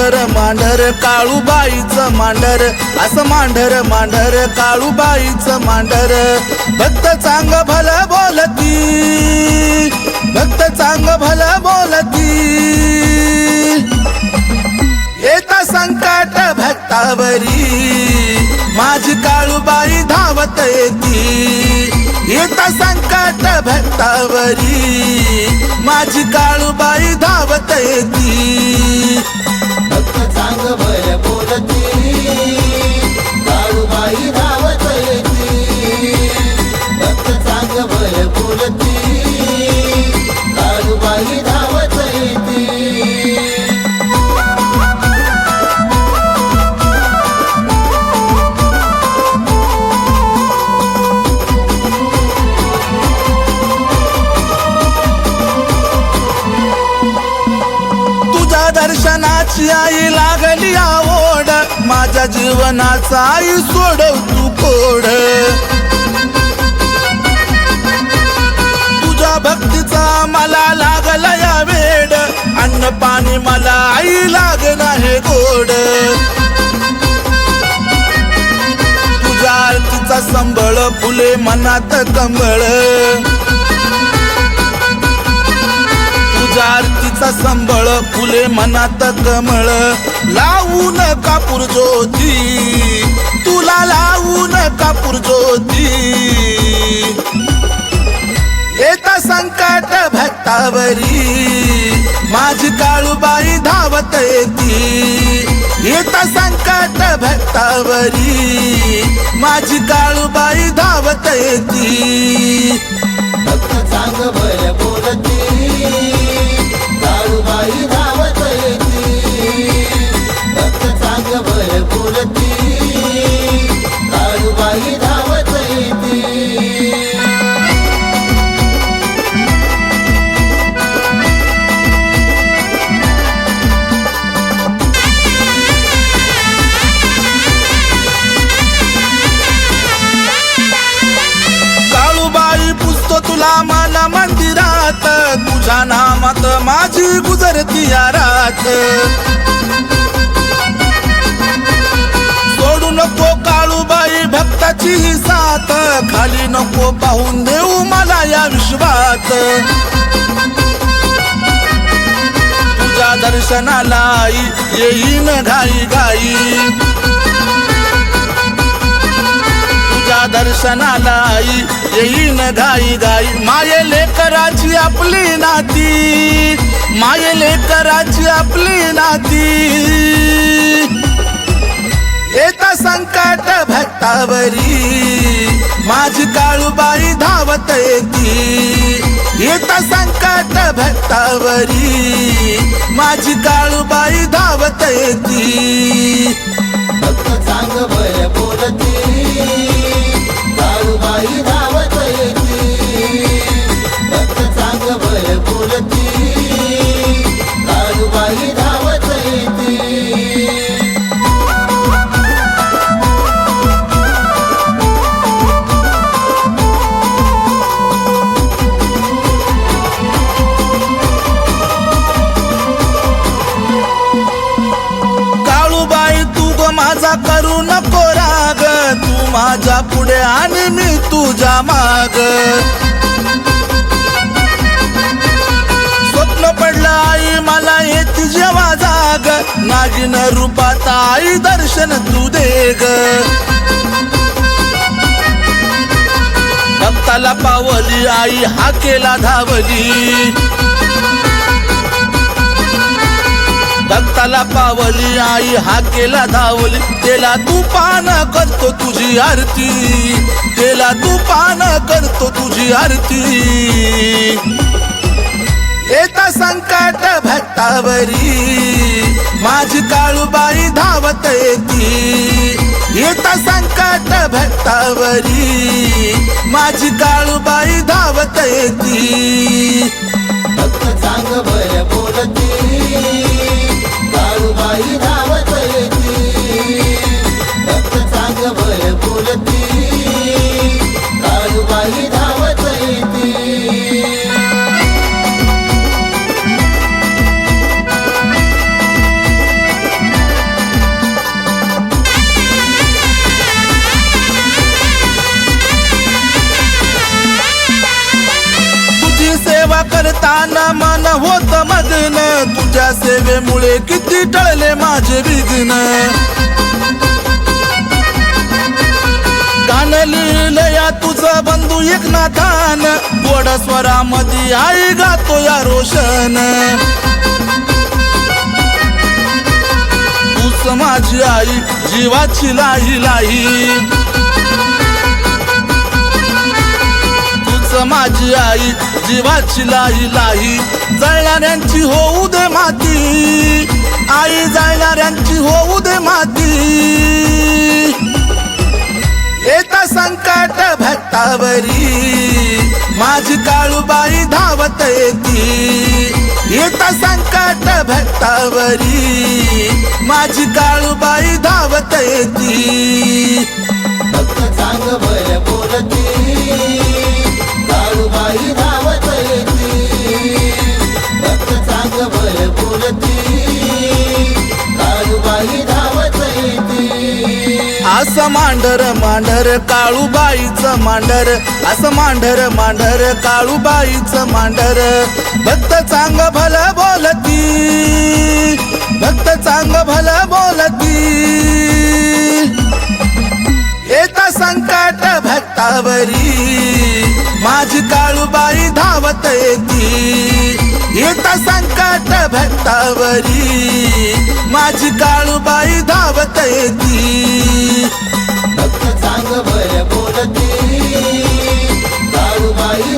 मांढर मांढर काळूबाईचं मांढर. असं मांढर मांढर काळूबाईचं मांढर. भक्त चांग भल बोलती. भक्त चांग भल बोलती. येता संकट भक्तावरी. माझी काळूबाई धावत येती. येता संकट भक्तावरी. माझी काळूबाई धावत येती. माझी आई लागली आवड माझ्या जीवनाचा आई सोडव तू कोड तुझ्या भक्तीचा मला लागला या वेड. अन्न पाणी मला आई लागला हे गोड. तुझ्या आरतीचा संबळ फुले मनात कमळ संबळ फुले मनात कमळ लावून कापूर ज्योती तुला लावून कापूर ज्योती. येता संकट भक्तावरी माझी काळूबाई धावत येती. येता संकट भक्तावरी माझी काळूबाई धावत येती. तुला मला मंदिरात तुझ्या नामात माझी गुजरती या रात सोडू नको काळूबाई भक्ताची ही साथ खाली नको पाहून देऊ मला या विश्वात. तुझ्या दर्शनाला येईन घाई घाई दर्शनाला आई येईन घाई घाई माये लेकराची आपली नाती माये लेकराची आपली नाती. येता संकट भक्तावरी माझी काळूबाई धावत येती. येता संकट भक्तावरी माझी काळूबाई धावत येती. भक्त चांग माझा करू नको राग तू माझ्या पुढे आणि मी तुझ्या माग. स्वप्न पडलं आई मला येते जेव्हा जाग. नागिन रूपात आई दर्शन तू दे ग भक्ताला पावली आई हा केला धावली. भक्ताला पावली आई हा केला धावली. त्याला तू पान करतो तुझी आरती. तेला तू पान करतो तुझी आरती. येता संकट भक्तावरी माझी काळूबाई धावत येती. येता संकट भक्तावरी माझी काळूबाई धावत येती. भक्त चांग बर बोलती. तन मन होत मदन. तुझ्या सेवेमुळे किती टळले माझे विघ्न कान लिहिलया तुझं बंधू एकनाथान. गोड स्वरामध्ये आई गातो या रोशन. तूच माझी आई जीवाची लाही लाही माझी आई जीवाची लाही लाही जळणाऱ्यांची होऊ दे माती. आई जळणाऱ्यांची होऊ दे माती. येता संकट भक्तावरी माझी काळूबाई धावत येती. येता संकट भक्तावरी माझी काळूबाई धावत येती. भक्त चांग बोलती. धावत येती. भक्त चांग बोलती काळूबाई धावत येती. असं मांढर मांढर काळूबाईचं मांढर असं मांढर मांढर काळूबाईचं मांढर भक्त चांग भल बोलती. भक्त चांग भल बोलती. येता संकट भक्तावरी माझी काळूबाई धावत येती येत संकट भक्तावरी माझी काळूबाई धावत येती भक्त चांग बर बोलती काळूबाई